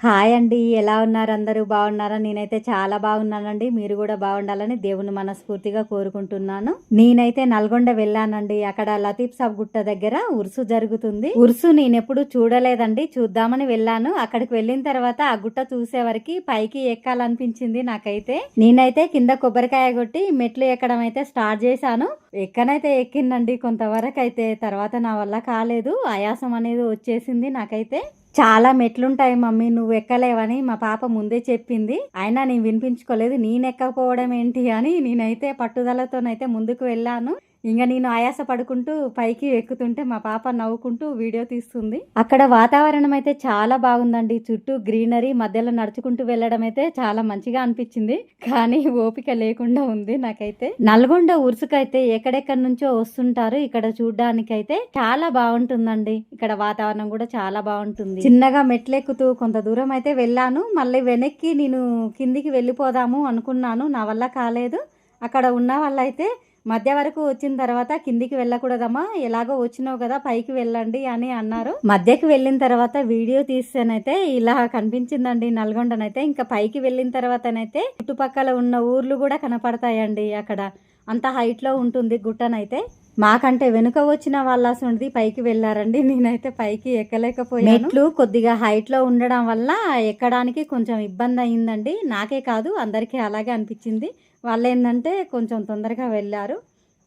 Hi అండి. ఎలా ఉన్నారు అందరూ? బాగున్నారా? నేనైతే చాలా బాగున్నానండి. మీరు కూడా బాగుండాలని దేవుని మనస్ఫూర్తిగా కోరుకుంటున్నాను. నేనైతే నల్గొండ వెళ్ళానండి. అక్కడ లతీఫ్ సాబ్ గుట్ట దగ్గర ఉరుసు జరుగుతుంది. ఉరుసు నేనెప్పుడు చూడలేదండి. చూద్దామని వెళ్ళాను. అక్కడికి వెళ్ళిన తర్వాత ఆ గుట్ట చూసే వరకు పైకి ఎక్కాలనిపించింది నాకైతే. నేనైతే కింద కొబ్బరికాయ కొట్టి మెట్లు ఎక్కడం అయితే స్టార్ట్ చేశాను. ఎక్కనైతే ఎక్కిందండి కొంతవరకు అయితే తర్వాత నా వల్ల కాలేదు. ఆయాసం అనేది వచ్చేసింది నాకైతే. చాలా మెట్లుంటాయి మమ్మీ నువ్వు ఎక్కలేవని మా పాప ముందే చెప్పింది. అయినా నేను వినిపించుకోలేదు నేను ఎక్కకపోవడం ఏంటి అని నేనైతే పట్టుదలతోనైతే ముందుకు వెళ్ళాను. ఇంకా నేను ఆయాస పడుకుంటూ పైకి ఎక్కుతుంటే మా పాప నవ్వుకుంటూ వీడియో తీస్తుంది. అక్కడ వాతావరణం అయితే చాలా బాగుందండి. చుట్టూ గ్రీనరీ మధ్యలో నడుచుకుంటూ వెళ్ళడం అయితే చాలా మంచిగా అనిపించింది. కానీ ఓపిక లేకుండా ఉంది నాకైతే. నల్గొండ ఉరుసుకైతే ఎక్కడెక్కడి నుంచో వస్తుంటారు. ఇక్కడ చూడడానికైతే చాలా బాగుంటుందండి. ఇక్కడ వాతావరణం కూడా చాలా బాగుంటుంది. చిన్నగా మెట్లెక్కుతూ కొంత దూరం అయితే వెళ్ళాను. మళ్ళీ వెనక్కి నేను కిందికి వెళ్ళిపోదాము అనుకున్నాను. నా వల్ల కాలేదు. అక్కడ ఉన్న వాళ్ళైతే మధ్య వరకు వచ్చిన తర్వాత కిందికి వెళ్ళకూడదమ్మా ఎలాగో వచ్చినావు కదా పైకి వెళ్ళండి అని అన్నారు. మధ్యకి వెళ్ళిన తర్వాత వీడియో తీస్తేనైతే ఇలా కనిపించిందండి నల్గొండనైతే. ఇంకా పైకి వెళ్ళిన తర్వాతనైతే చుట్టుపక్కల ఉన్న ఊర్లు కూడా కనపడతాయండి అక్కడ. అంత హైట్లో ఉంటుంది గుట్టనైతే. మాకంటే వెనుక వచ్చిన వాళ్ళ అసలు పైకి వెళ్ళారండి. నేనైతే పైకి ఎక్కలేకపోయాను. మెట్లు కొద్దిగా హైట్లో ఉండడం వల్ల ఎక్కడానికి కొంచెం ఇబ్బంది అయిందండి. నాకే కాదు అందరికీ అలాగే అనిపించింది. వాళ్ళు ఏంటంటే కొంచెం తొందరగా వెళ్ళారు.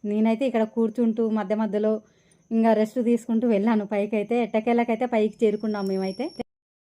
నేనైతే ఇక్కడ కూర్చుంటూ మధ్య మధ్యలో ఇంకా రెస్ట్ తీసుకుంటూ వెళ్ళాను. పైకి అయితే ఎట్టకేళ్ళకైతే పైకి చేరుకున్నాం మేమైతే.